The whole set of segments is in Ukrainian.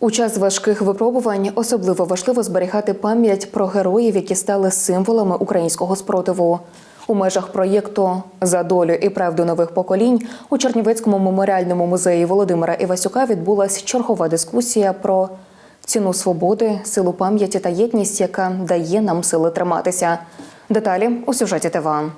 У час важких випробувань особливо важливо зберігати пам'ять про героїв, які стали символами українського спротиву. У межах проєкту за долю і правду нових поколінь у Чернівецькому меморіальному музеї Володимира Івасюка відбулася чергова дискусія про ціну свободи, силу пам'яті та єдність, яка дає нам сили триматися. Деталі у сюжеті ТВА.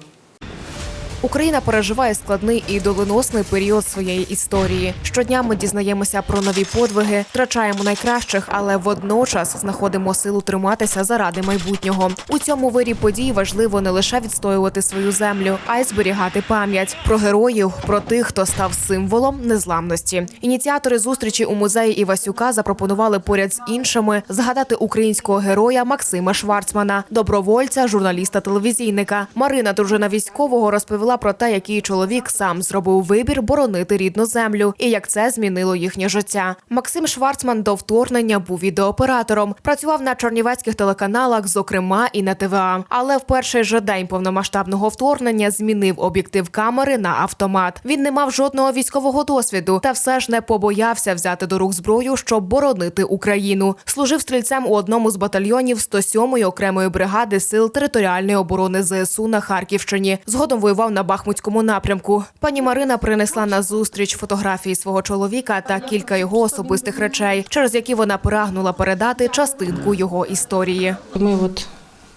Україна переживає складний і доленосний період своєї історії. Щодня ми дізнаємося про нові подвиги, втрачаємо найкращих, але водночас знаходимо силу триматися заради майбутнього. У цьому вирі подій важливо не лише відстоювати свою землю, а й зберігати пам'ять про героїв, про тих, хто став символом незламності. Ініціатори зустрічі у музеї Івасюка запропонували поряд з іншими згадати українського героя Максима Шварцмана, добровольця, журналіста, телевізійника. Марина, дружина військового, розповіла про те, який чоловік сам зробив вибір боронити рідну землю і як це змінило їхнє життя. Максим Шварцман до вторгнення був відеооператором, працював на чернівецьких телеканалах, зокрема і на ТВА. Але в перший же день повномасштабного вторгнення змінив об'єктив камери на автомат. Він не мав жодного військового досвіду, та все ж не побоявся взяти до рук зброю, щоб боронити Україну. Служив стрільцем у одному з батальйонів 107-ї окремої бригади сил територіальної оборони ЗСУ на Харківщині. Згодом воював на Бахмутському напрямку. Пані Марина принесла на зустріч фотографії свого чоловіка та кілька його особистих речей, через які вона прагнула передати частинку його історії. Ми от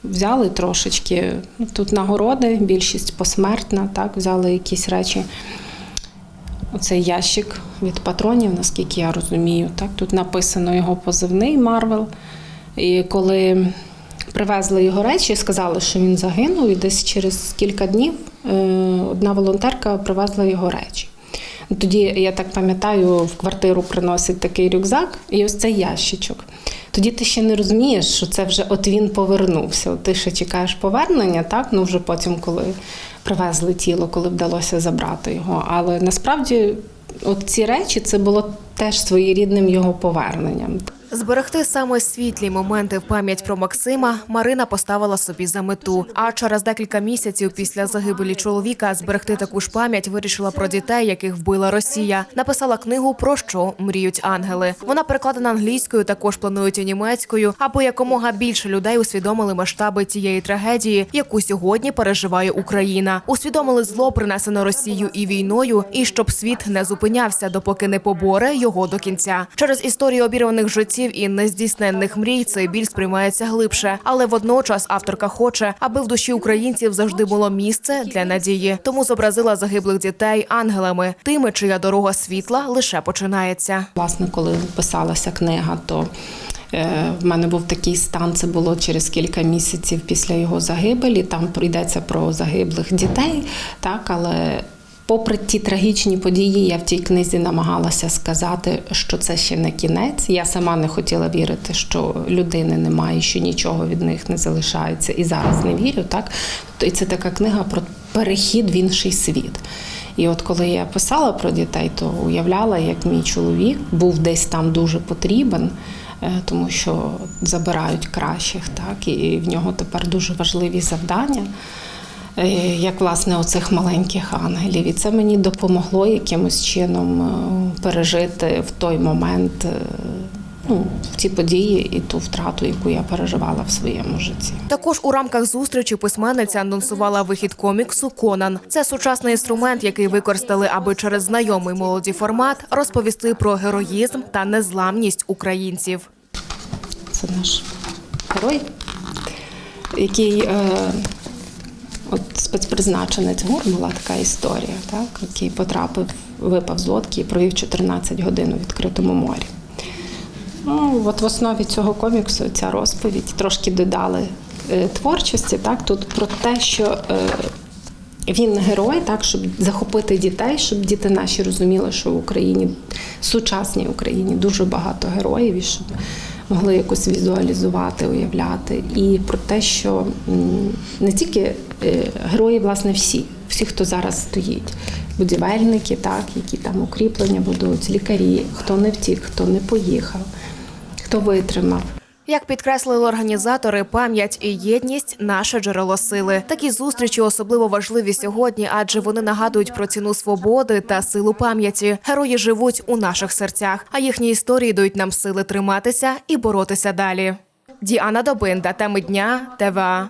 взяли трошечки ну, тут нагороди, більшість посмертна, так, взяли якісь речі. Оцей ящик від патронів, наскільки я розумію. Так, тут написано його позивний Марвел. І коли привезли його речі, сказали, що він загинув, і десь через кілька днів е, одна волонтерка привезла його речі. Тоді, я так пам'ятаю, в квартиру приносить такий рюкзак і ось цей ящичок. Тоді ти ще не розумієш, що це вже от він повернувся. От ти ще чекаєш повернення, так? Ну вже потім, коли привезли тіло, коли вдалося забрати його. Але насправді, от ці речі це було теж своєрідним його поверненням. Зберегти саме світлі моменти в пам'ять про Максима Марина поставила собі за мету. А через декілька місяців після загибелі чоловіка зберегти таку ж пам'ять вирішила про дітей, яких вбила Росія. Написала книгу про що мріють ангели. Вона перекладена англійською, також планують і німецькою, аби якомога більше людей усвідомили масштаби цієї трагедії, яку сьогодні переживає Україна. Усвідомили зло, принесене Росією і війною, і щоб світ не зупинявся, допоки не поборе його до кінця. Через історію обірваних життів і нездійсненних мрій цей біль сприймається глибше, але водночас авторка хоче, аби в душі українців завжди було місце для надії. Тому зобразила загиблих дітей ангелами, тими, чия дорога світла лише починається. Власне, коли писалася книга, то е, в мене був такий стан. Це було через кілька місяців після його загибелі. Там йдеться про загиблих дітей, так але. Попри ті трагічні події, я в тій книзі намагалася сказати, що це ще не кінець. Я сама не хотіла вірити, що людини немає, що нічого від них не залишається, і зараз не вірю. Так і це така книга про перехід в інший світ. І от коли я писала про дітей, то уявляла, як мій чоловік був десь там дуже потрібен, е, тому що забирають кращих, так і в нього тепер дуже важливі завдання. Е, Як власне оцих маленьких ангелів, і це мені допомогло якимось чином е, пережити в той момент е, ну, ті події і ту втрату, яку я переживала в своєму житті. Також у рамках зустрічі письменниця анонсувала вихід коміксу Конан. Це сучасний інструмент, який використали, аби через знайомий молоді формат розповісти про героїзм та незламність українців. Це наш герой, який е, от спецпризначенець ГУР була така історія, так, який потрапив, випав з лодки і провів 14 годин у відкритому морі. Ну, от в основі цього коміксу ця розповідь трошки додали е, творчості. Так, тут про те, що е, він герой, так, щоб захопити дітей, щоб діти наші розуміли, що в Україні, сучасній Україні, дуже багато героїв, і щоб могли якось візуалізувати, уявляти. І про те, що не тільки герої, власне, всі, всі, хто зараз стоїть. Будівельники, так, які там укріплення будують, лікарі, хто не втік, хто не поїхав, хто витримав. Як підкреслили організатори, пам'ять і єдність наше джерело сили. Такі зустрічі особливо важливі сьогодні, адже вони нагадують про ціну свободи та силу пам'яті. Герої живуть у наших серцях, а їхні історії дають нам сили триматися і боротися далі. Діана Добинда, теми дня, ТВА.